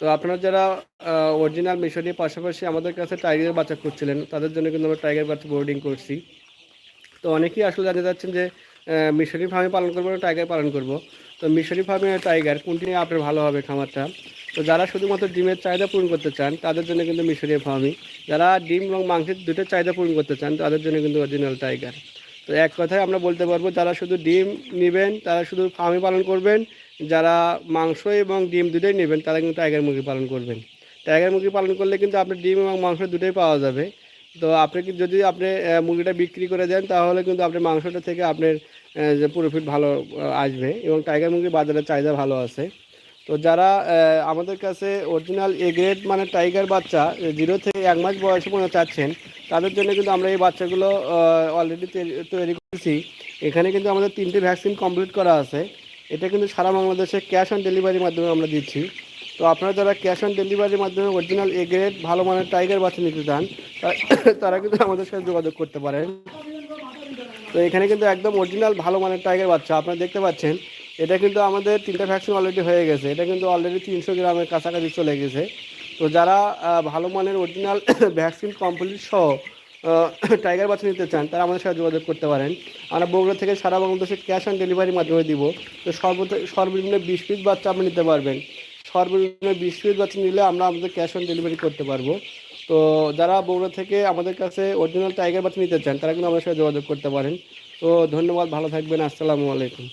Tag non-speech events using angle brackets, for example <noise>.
তো আপনারা যারা অরিজিনাল মিশনের পাশাপাশি আমাদের কাছে টাইগার বাচ্চা করছিলেন তাদের জন্য কিন্তু আমরা টাইগার বাচ্চা বোর্ডিং করছি। তো অনেকেই আসলে জানতে চাচ্ছেন যে মিশরি ফার্মে পালন করব না টাইগার পালন করব? তো মিশরি ফার্মে টাইগার কোনটি নিয়ে আপনার ভালো হবে খামারটা? তো যারা শুধুমাত্র ডিমের চাহিদা পূরণ করতে চান, তাদের জন্য কিন্তু মিশরি ফার্মই যারা ডিম এবং মাংসের দুটো চাহিদা পূরণ করতে চান, তাদের জন্য কিন্তু অরিজিনাল টাইগার তো এক কথায় আমরা বলতে পারব, যারা শুধু ডিম নেবেন, তারা শুধু ফার্মে পালন করবেন যারা মাংস এবং ডিম দুটোই নেবেন, তারা কিন্তু টাইগার মুরগি পালন করবেন। টাইগার মুরগি পালন করলে কিন্তু আপনার ডিম এবং মাংস দুটোই পাওয়া যাবে। তো আপনি যদি আপনি মুরগিটা বিক্রি করে দেন, তাহলে কিন্তু আপনি মাংসটা থেকে আপনার যে প্রফিট ভালো আসবে এবং টাইগার মুরগির বাজারে চাহিদা ভালো আছে। তো যারা আমাদের কাছে অরিজিনাল এ গ্রেড মানে টাইগার বাচ্চা জিরো থেকে এক মাস বয়সে পর্যন্ত চাচ্ছেন, তাদের জন্য কিন্তু আমরা এই বাচ্চাগুলো অলরেডি তৈরি করেছি। এখানে কিন্তু আমাদের তিনটে ভ্যাকসিন কমপ্লিট করা আছে। এটা কিন্তু সারা বাংলাদেশে ক্যাশ অন ডেলিভারির মাধ্যমে আমরা দিচ্ছি। তো আপনারা যারা ক্যাশ অন ডেলিভারির মাধ্যমে অরিজিনাল এ গ্রেড ভালো মানের টাইগার বাচ্চা নিতে চান তারা কিন্তু আমাদের সাথে যোগাযোগ করতে পারেন। তো এখানে কিন্তু একদম অরিজিনাল ভালো মানের টাইগার বাচ্চা, আপনারা দেখতে পাচ্ছেন, এটা কিন্তু আমাদের তিনটা ভ্যাকসিন অলরেডি হয়ে গেছে। এটা কিন্তু অলরেডি তিনশো গ্রামের কাছাকাছি চলে গেছে। তো যারা ভালো মানের অরিজিনাল ভ্যাকসিন কমপ্লিট সহ <coughs> টাইগার বাচ্চা নিতে চান, তারা আমাদের সাথে যোগাযোগ করতে পারেন। আমরা বগুড়া থেকে সারা বাংলাদেশে ক্যাশ অন ডেলিভারির মাধ্যমে দিব। তো সর্বোচ্চ সর্বনিম্ন বিশ পিস বাচ্চা আপনি নিতে পারবেন। সর্বনিম্ন বিশ পিস বাচ্চা নিলে আমরা আমাদের ক্যাশ অন ডেলিভারি করতে পারব। তো যারা বগুড়া থেকে আমাদের কাছে অরিজিনাল টাইগার বাচ্চা নিতে চান, তারা কিন্তু আমাদের সাথে যোগাযোগ করতে পারেন। তো ধন্যবাদ, ভালো থাকবেন, আসসালামু আলাইকুম।